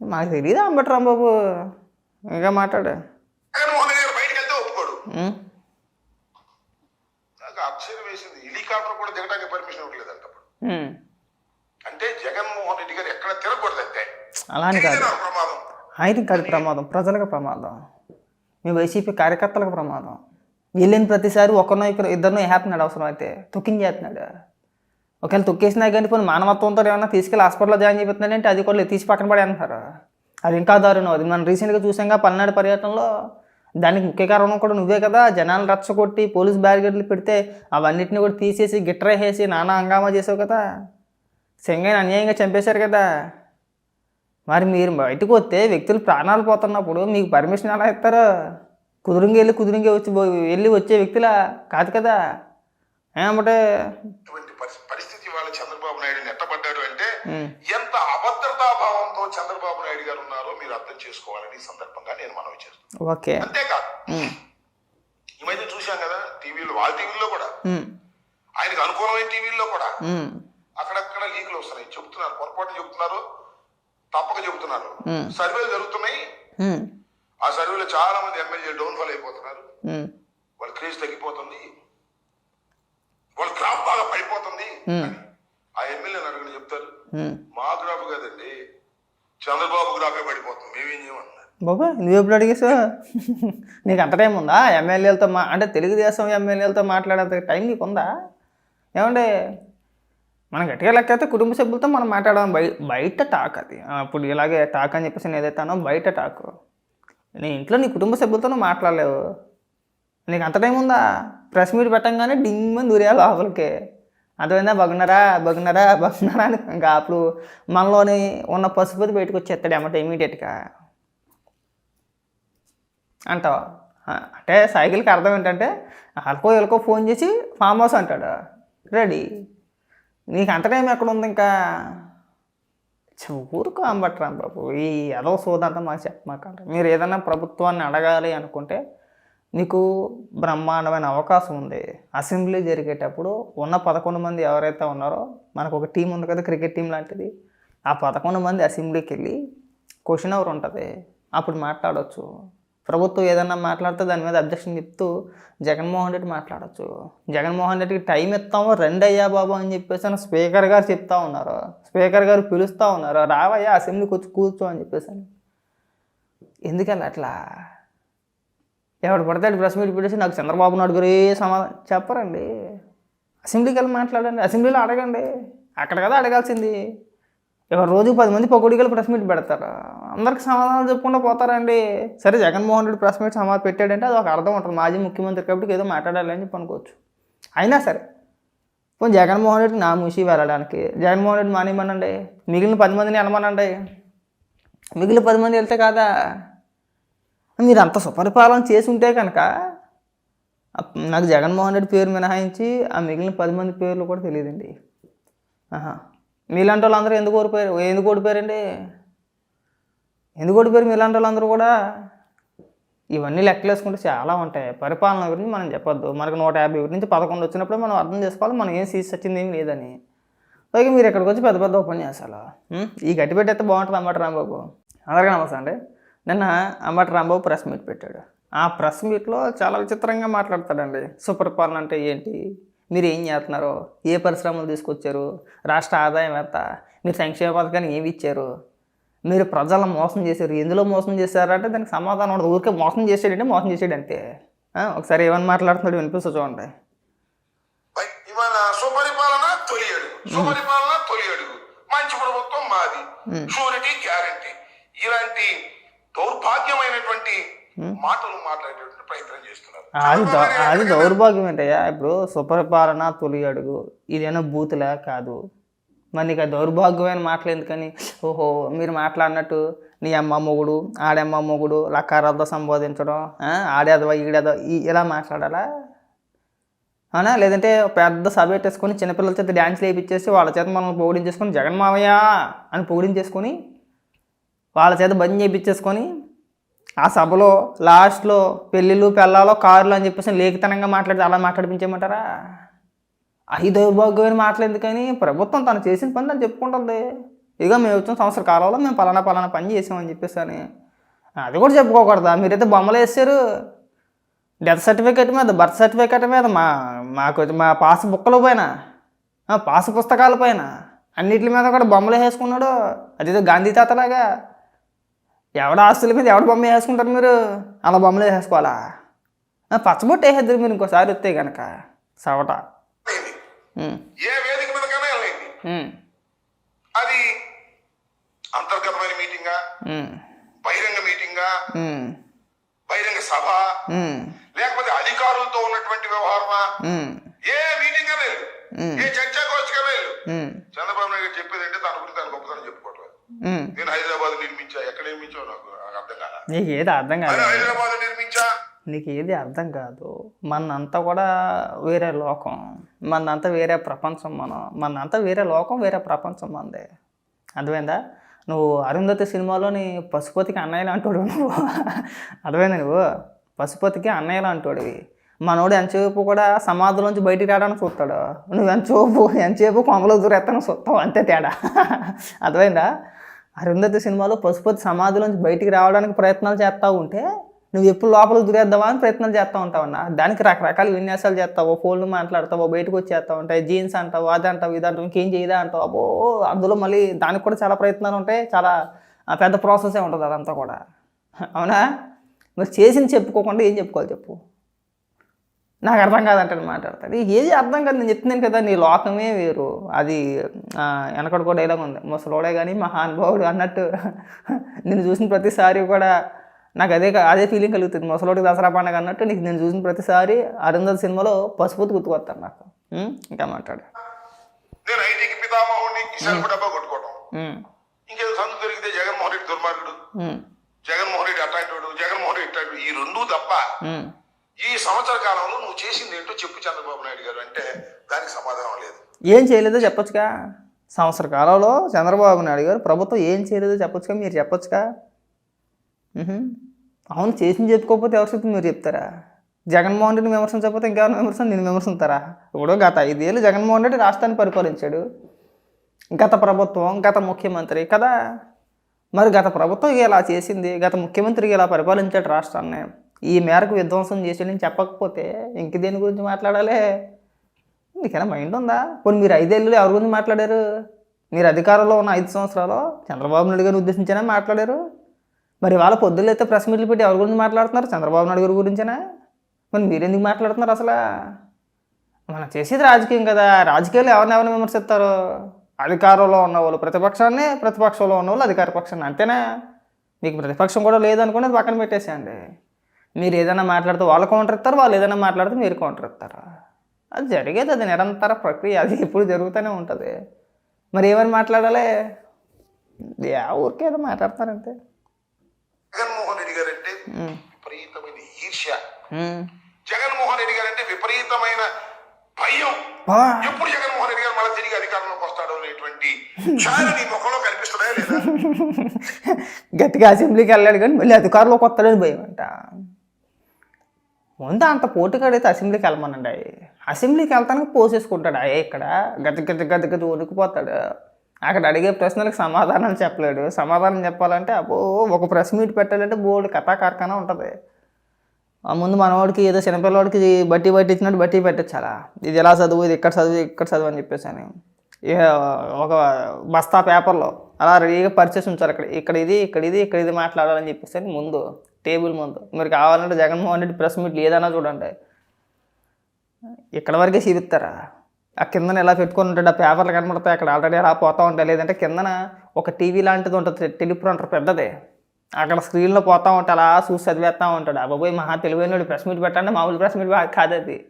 మాకు తెలియదు అంబటి రాంబాబు? ఇంకా మాట్లాడు. హెలికాప్టర్ కూడా దిగడానికి పర్మిషన్. అంటే జగన్మోహన్ రెడ్డి గారు ఎక్కడ తిరగకూడదు అంతే. అలా అని కాదు. ఇది నా ప్రమాదం. ఆయనకి కాదు ప్రమాదం. ప్రజలకు ప్రమాదం. మీ వైసీపీ కార్యకర్తలకు ప్రమాదం. వెళ్ళిన ప్రతిసారి ఒకరినో ఇద్దరు ఇద్దరినో వేస్తున్నాడు అవసరం అయితే. తొక్కించేస్తున్నాడు ఒకవేళ తొక్కేసినా కానీ పోనీ మానవత్వంతో ఏమైనా తీసుకెళ్ళి హాస్పిటల్లో జాయిన్ చేస్తున్నాడు అంటే అది కూడా తీసి పక్కన పడే అంటారు? అది ఇంకా దారుణం. అది మనం రీసెంట్గా చూసాంగా పల్నాడు పర్యటనలో దానికి ముఖ్య కారణం కూడా నువ్వే కదా. జనాలు రచ్చగొట్టి పోలీస్ బ్యారికేడ్లు పెడితే అవన్నిటిని కూడా తీసేసి గిట్రేసేసి నానా హంగామా చేసావు కదా. సెంగైన అన్యాయంగా చంపేశారు కదా. మరి మీరు బయటకు వస్తే వ్యక్తులు ప్రాణాలు పోతున్నప్పుడు మీకు పర్మిషన్ ఎలా ఇస్తారు? కుదురుంగి వెళ్ళి కుదురుంగి వచ్చి వెళ్ళి వచ్చే వ్యక్తులా? కాదు కదా. ఏమంటే పరిస్థితి ఇవాళ చంద్రబాబు నాయుడు నెట్టబడ్డాడు అంటే ఎంత అభద్రతా భావంతో చంద్రబాబు నాయుడు గారు ఉన్నారో మీరు అర్థం చేసుకోవాలని ఈ సందర్భంగా నేను మనవి చేస్తున్నాను. ఓకే. అంతేకాదు ఈ మధ్య చూశాం కదా టీవీలో వాళ్ళ టీవీలో కూడా. ఆయనకు అనుకూలమైన టీవీల్లో కూడా. అక్కడక్కడ లీకులు వస్తున్నాయి. చెబుతున్నారు పొరపాటు చెబుతున్నారు తప్పక చెబుతున్నారు. సర్వేలు జరుగుతున్నాయి. ఆ సర్వేలో చాలా మంది ఎమ్మెల్యే డౌన్ ఫాల్ అయిపోతున్నారు వాళ్ళ క్రేజ్ తగ్గిపోతుంది. వాళ్ళ గ్రాఫ్ బాగా పడిపోతుంది ఆ ఎమ్మెల్యేని అడగని చెప్తారు. మా గ్రాఫ్ కదండి. చంద్రబాబు గ్రాఫే పడిపోతుంది. మేమేం చేయమంటున్నారు? బాబా నువ్వు ఎప్పుడు అడిగేసావు నీకు అంత టైం ఉందా? ఎమ్మెల్యేలతో మా అంటే తెలుగుదేశం ఎమ్మెల్యేలతో మాట్లాడేంత టైం నీకు ఉందా? ఏమంటే మనం గట్టిగా లెక్క అయితే కుటుంబ సభ్యులతో మనం మాట్లాడదాం. బయ బయట టాక్ అది. ఆ, ఇప్పుడు ఇలాగే టాక్ అని చెప్పేసి నేను ఏదైతే అన్నా బయట టాక్. నీ ఇంట్లో నీ కుటుంబ సభ్యులతో నువ్వు మాట్లాడలేవు. నీకు అంత టైం ఉందా? ప్రెస్ మీట్ పెట్టంగానే డింగ్ దూరియా లోపలికి. అర్థమైందా? బగున్నారా బగున్నారా బగున్నారా అని. ఇంకా అప్పుడు మనలోని ఉన్న పసుపు బయటకు వచ్చేస్తాడు అన్నమాట ఇమీడియట్గా. అంటావా? అంటే సైకిల్కి అర్థం ఏంటంటే అల్కో ఎల్కో ఫోన్ చేసి ఫామ్ హౌస్ అంటాడు. రెడీ. నీకు అంత టైం ఎక్కడ ఉంది ఇంకా? ఊరుకు అంబట్రా బాబు. ఈ ఎదవ సోదంతా మాకు చెప్పమాకండి. మీరు ఏదైనా ప్రభుత్వాన్ని అడగాలి అనుకుంటే మీకు బ్రహ్మాండమైన అవకాశం ఉంది. అసెంబ్లీ జరిగేటప్పుడు ఉన్న పదకొండు మంది ఎవరైతే ఉన్నారో మనకు ఒక టీం ఉంది కదా క్రికెట్ టీం లాంటిది. ఆ పదకొండు మంది అసెంబ్లీకి వెళ్ళి క్వశ్చన్ అవర్ ఉంటుంది? అప్పుడు మాట్లాడవచ్చు ప్రభుత్వం ఏదన్నా మాట్లాడితే దాని మీద అబ్జెక్షన్ చెప్తూ జగన్మోహన్ రెడ్డి మాట్లాడచ్చు. జగన్మోహన్ రెడ్డికి టైం ఇస్తాము రెండు అయ్యా బాబు అని చెప్పేసి అని స్పీకర్ గారు చెప్తా ఉన్నారు. స్పీకర్ గారు పిలుస్తూ ఉన్నారు. రావయ్యా అసెంబ్లీకి వచ్చి కూర్చో అని చెప్పేసి ఎందుకలా అట్లా? ఎవడు పడతాడు ప్రెస్ మీట్ పెట్టేసి నాకు చంద్రబాబు నాయుడు గారే సమాధానం చెప్పరండి. అసెంబ్లీకి వెళ్ళి మాట్లాడండి అసెంబ్లీలో అడగండి. అక్కడ కదా అడగాల్సింది. ఎవరు రోజు పది మంది పొగడికలు ప్రెస్ మీట్ పెడతారు? అందరికి సమాధానాలు చెప్పుకుంటూ పోతారండి. సరే జగన్మోహన్ రెడ్డి ప్రెస్ మీట్ సమాధానం పెట్టాడంటే అది ఒక అర్థం ఉంటుంది. మాజీ ముఖ్యమంత్రి కాబట్టి ఏదో మాట్లాడాలి అని చెప్పి అనుకోవచ్చు. అయినా సరే పోనీ జగన్మోహన్ రెడ్డి నా మూసి వెళ్ళడానికి జగన్మోహన్ రెడ్డి మానేయమనండి. మిగిలిన పది మందిని వెళ్ళమనండి మిగిలిన పది మంది వెళ్తే కాదా? మీరు అంత సుపరిపాలన చేసి ఉంటే కనుక నాకు జగన్మోహన్ రెడ్డి పేరు మినహాయించి ఆ మిగిలిన పది మంది పేర్లు కూడా తెలియదండి. ఆహా. మీలాంటి వాళ్ళందరూ ఎందుకు ఓడిపోయారు? ఎందుకు ఓడిపోయారండి? ఎందుకు ఓడిపోయారు మీలాంటి వాళ్ళందరూ కూడా? ఇవన్నీ లెక్కలేసుకుంటే చాలా ఉంటాయి. పరిపాలన గురించి మనం చెప్పొద్దు. మనకు నూట యాభై ఒకటి నుంచి పదకొండు వచ్చినప్పుడు మనం అర్థం చేసుకోవాలి. మనం ఏం సీస్ వచ్చింది ఏం లేదని. పైగా మీరు ఇక్కడికి వచ్చి పెద్ద పెద్ద ఉపన్యాసాలు. ఉం? ఈ గట్టి పెట్టేస్తే బాగుంటుంది అన్నమాట రాంబాబు. అందరికీ నమస్తే అండి. నిన్న అమ్మట రాంబాబు ప్రెస్ మీట్ పెట్టాడు. ఆ ప్రెస్ మీట్లో చాలా విచిత్రంగా మాట్లాడతాడండి. సుపరిపాలన అంటే ఏంటి? మీరు ఏం చేస్తున్నారు? ఏ పరిశ్రమలు తీసుకొచ్చారు? రాష్ట్ర ఆదాయం ఎంత? మీరు సంక్షేమ పథకాన్ని ఏమి ఇచ్చారు? మీరు ప్రజలను మోసం చేశారు. ఎందులో మోసం చేశారంటే దానికి సమాధానం ఉండదు. ఊరికే మోసం చేసాడంటే మోసం చేసాడు అంతే ఒకసారి ఏమని మాట్లాడుతున్నాడు వినిపిస్తూ చూడండి. సుపరిపాలన తొలి సుపరిపాలన తొలి అడుగు. మంచి ప్రభుత్వం మాది. Surety guarantee. ఇలాంటి దౌర్భాగ్యమైనటువంటి మాటలు మాట్లాడేటువంటి ప్రయత్నం చేస్తున్నారు. అది దౌర్భాగ్యం ఏంటయ్యా ఇప్పుడు సుపరిపాలన తొలి అడుగు ఇదేనా బూతులా? కాదు. మరి నీకు దౌర్భాగ్యమైన మాటలు ఎందుకని? ఓహో మీరు మాట్లాడినట్టు నీ అమ్మ మొగుడు ఆడమ్మ మొగుడు లక్కారాలతో సంబోధించడం ఆడేదవా ఈడేదో ఈ- ఇలా మాట్లాడాలా? అవునా? లేదంటే పెద్ద సభ పెట్టేసుకొని చిన్నపిల్లల చేత డ్యాన్స్ వేయించేసి వాళ్ళ చేత మనం పొగిడించేసుకొని జగన్ మావయ్య అని పొగిడించేసుకొని వాళ్ళ చేత బంద్ చేయించేసుకొని ఆ సభలో లాస్ట్లో పెళ్ళిళ్ళు పెళ్ళాలో కారులు అని చెప్పేసి లేఖితనంగా మాట్లాడితే అలా మాట్లాడిపించేయమంటారా? అవి దౌర్భాగ్యమైన మాటలు ప్రభుత్వం తను చేసిన పని తను చెప్పుకుంటుంది. ఇదిగో మేము వచ్చిన సంవత్సర కాలంలో మేము పలానా పలానా పని చేసామని చెప్పేసి అని అది కూడా చెప్పుకోకూడదా? మీరైతే బొమ్మలు వేసారు. డెత్ సర్టిఫికేట్ మీద బర్త్ సర్టిఫికేట్ మీద మా మాకు మా పాస్ బుక్కల పైన పాస్ పుస్తకాల పైన అన్నిటి మీద కూడా బొమ్మలు వేసుకున్నాడు. అదేదో గాంధీ తాతలాగా. ఎవడ ఆస్తుల మీద ఎవడ బొమ్మ వేసుకుంటారు మీరు? అలా బొమ్మలు వేసుకోవాలా పచ్చబొట్టు వేసేద్దరు మీరు ఇంకోసారి వస్తే కనుక సవట. అది అంతర్గతమైన మీటింగా? బహిరంగ మీటింగా? బహిరంగ సభ? లేకపోతే అధికారులతో ఉన్నటువంటి వ్యవహారమా? ఏ మీటింగ్ లేదు ఏ చర్చకోవచ్చుగా లేదు ఉమ్, చంద్రబాబు నాయుడు చెప్పేది అంటే దాని గురించి దాని గొప్పతనం చెప్పుకోవట్లేదు ఉమ్. నేను హైదరాబాద్ నిర్మించా ఎక్కడ నిర్మించావు నాకు? అర్థం కాదా నీకు ఏది అర్థం కాదు. హైదరాబాద్ నిర్మించా? నీకు ఏది అర్థం కాదు. మనంతా కూడా వేరే లోకం. మనంతా వేరే ప్రపంచం మనం. మనంతా వేరే లోకం వేరే ప్రపంచం మనదే అర్థమైందా? నువ్వు అరుంధతి సినిమాలోని పశుపతికి అన్నయ్యలు అంటాడు నువ్వు. అర్థమైందా నువ్వు పశుపతికి అన్నయ్యలు అంటాడువి మనోడు ఎంతసేపు కూడా సమాధిలోంచి బయటికి రావడానికి చూస్తాడు. నువ్వు ఎంతసేపు ఎంతసేపు కొమ్మలో దూరెత్తను చూస్తావు అంతే తేడా. అర్థమైందా? అరుంధతి సినిమాలో పశుపతి సమాధిలోంచి బయటికి రావడానికి ప్రయత్నాలు చేస్తూ ఉంటే నువ్వు ఎప్పుడు లోపలికి దూరేద్దామా అని ప్రయత్నాలు చేస్తూ ఉంటావన్నా దానికి రకరకాల విన్యాసాలు చేస్తావు ఫోన్లు మాట్లాడతావు బయటకు వచ్చేస్తావు ఉంటాయి జీన్స్ అంటావు అది అంటావు ఇది అంటావు ఇంకేం చేయదా అంటావు. అబ్బో అందులో మళ్ళీ దానికి కూడా చాలా ప్రయత్నాలు ఉంటాయి చాలా పెద్ద ప్రాసెసే ఉంటుంది అదంతా కూడా. అవునా? మరి చేసింది చెప్పుకోకుండా ఏం చెప్పుకోవాలి చెప్పు. నాకు అర్థం కాదంటాడు మాట్లాడతాడు ఏది అర్థం కాదు నేను చెప్తున్నాను కదా నీ లోకమే వేరు అది ఆ, వెనకటి కూడా డైలాగ్ ఉంది ముసలోడే కానీ మహానుభావుడు అన్నట్టు నేను చూసిన ప్రతిసారి కూడా నాకు అదే అదే ఫీలింగ్ కలుగుతుంది ముసలోడికి దసరా పండుగ అన్నట్టు నీకు నేను చూసిన ప్రతిసారి అరుంధతి సినిమాలో పసుపుతి గుర్తుకొస్తాను నాకు? ఇంకా మాట్లాడు. ఇంకేదో సందు దొరికితే జగన్మోహన్ రెడ్డి దుర్మార్గుడు. జగన్మోహన్ రెడ్డి అట్లాంటి జగన్మోహన్ రెడ్డి ఈ రెండు తప్ప. ఈ సంవత్సర కాలంలో నువ్వు చేసింది ఏంటో చెప్పు చంద్రబాబు నాయుడు గారు అంటే దానికి సమాధానం లేదు. ఏం చేయలేదో చెప్పొచ్చుగా. సంవత్సర కాలంలో చంద్రబాబు నాయుడు గారు ప్రభుత్వం ఏం చేయలేదో చెప్పొచ్చుగా మీరు చెప్పొచ్చుగా. అవును చేసింది చెప్పుకోకపోతే ఎవరి చెప్తే మీరు చెప్తారా? జగన్మోహన్ రెడ్డిని విమర్శించకపోతే ఇంకెవరిని విమర్శన నేను విమర్శిస్తారా ఇప్పుడు గత ఐదేళ్ళు జగన్మోహన్ రెడ్డి రాష్ట్రాన్ని పరిపాలించాడు. గత ప్రభుత్వం గత ముఖ్యమంత్రి కదా. మరి గత ప్రభుత్వం ఇలా చేసింది గత ముఖ్యమంత్రి ఇలా పరిపాలించాడు రాష్ట్రాన్ని. ఈ మేరకు విధ్వంసం చేసేయని చెప్పకపోతే ఇంక దేని గురించి మాట్లాడాలి? నీకైనా మైండ్ ఉందా? కొన్ని మీరు ఐదేళ్ళు ఎవరి గురించి మాట్లాడారు? మీరు అధికారంలో ఉన్న ఐదు సంవత్సరాలు చంద్రబాబు నాయుడు గారిని ఉద్దేశించేనా మాట్లాడారు? మరి వాళ్ళ పొద్దులు అయితే ప్రెస్ మీట్లు పెట్టి ఎవరి గురించి మాట్లాడుతున్నారు? చంద్రబాబు నాయుడు గారి గురించేనా? మరి మీరు ఎందుకు మాట్లాడుతున్నారు అసలు? మనం చేసేది రాజకీయం కదా. రాజకీయాలు ఎవరిని ఎవరిని విమర్శిస్తారు? అధికారంలో ఉన్న వాళ్ళు ప్రతిపక్షాన్ని ప్రతిపక్షంలో ఉన్నవాళ్ళు అధికార పక్షాన్ని అంతేనా? మీకు ప్రతిపక్షం కూడా లేదనుకునేది అది పక్కన పెట్టేసేయండి. మీరు ఏదైనా మాట్లాడితే వాళ్ళు కౌంటర్ ఇస్తారు వాళ్ళు ఏదైనా మాట్లాడితే మీరు కౌంటర్ ఇస్తారు? అది జరిగేది అది నిరంతర ప్రక్రియ అది ఎప్పుడు జరుగుతూనే ఉంటుంది. మరి ఏమని మాట్లాడాలి? యా ఊరికే ఏదో మాట్లాడతారంతే. జగన్మోహన్ రెడ్డి గారు అంటే విపరీతమైన ఈర్ష్య. ఉమ్. జగన్మోహన్ రెడ్డి గారు అంటే విపరీతమైన భయం. ఎప్పుడు జగన్మోహన్ రెడ్డి గారు మళ్ళీ తిరిగి అధికారంలోకి వస్తాడు అనేటువంటి ఛాయ నీ ముఖంలో కనిపిస్తుందా లేదా? గట్టిగా అసెంబ్లీకి వెళ్ళాడు కానీ మళ్ళీ అధికారంలోకి వస్తాడని భయం అంట ముందు అంత పోటుగాడైతే అసెంబ్లీకి వెళ్ళమనండి. అసెంబ్లీకి వెళ్తానికి పోసేసుకుంటాడు అయ్యే ఇక్కడ గది గది గది గది వణుకుపోతాడు. అక్కడ అడిగే ప్రశ్నలకు సమాధానం చెప్పలేడు. సమాధానం చెప్పాలంటే అబ్బో ఒక ప్రెస్ మీట్ పెట్టాలంటే బోర్డు కథా కార్ఖానా ఉంటుంది. ఆ ముందు మనవాడికి ఏదో చిన్నపిల్లవాడికి బట్టి పట్టించినట్టు బట్టి పెట్టించాలా ఇది ఎలా చదువు? ఇది ఇక్కడ చదువు? ఇక్కడ చదువు అని చెప్పేసి అని ఇక ఒక బస్తా పేపర్లో అలా రెడీగా పరిచేసి ఉంచారు అక్కడ. ఇక్కడ ఇది ఇక్కడ ఇది ఇక్కడ ఇది మాట్లాడాలని చెప్పేసి అని ముందు టేబుల్ ముందు. మీరు కావాలంటే జగన్మోహన్ రెడ్డి ప్రెస్ మీట్లు ఏదైనా చూడండి. ఇక్కడ వరకే చూపిస్తారా ఆ కిందన ఎలా పెట్టుకొని ఉంటాడు? ఆ పేపర్లు కనబడతాయి. అక్కడ ఆల్రెడీ అలా పోతూ ఉంటాయి. లేదంటే కిందన ఒక టీవీ లాంటిది ఉంటుంది. టెలిప్రాంటర్ పెద్దది. అక్కడ స్క్రీన్లో పోతూ ఉంటే అలా చూసి చదివేస్తూ ఉంటాడు. అబ్బాయి మహా తెలివైనడు ప్రెస్ మీట్ పెట్టండి. మామూలు ప్రెస్ మీట్ కాదు అది.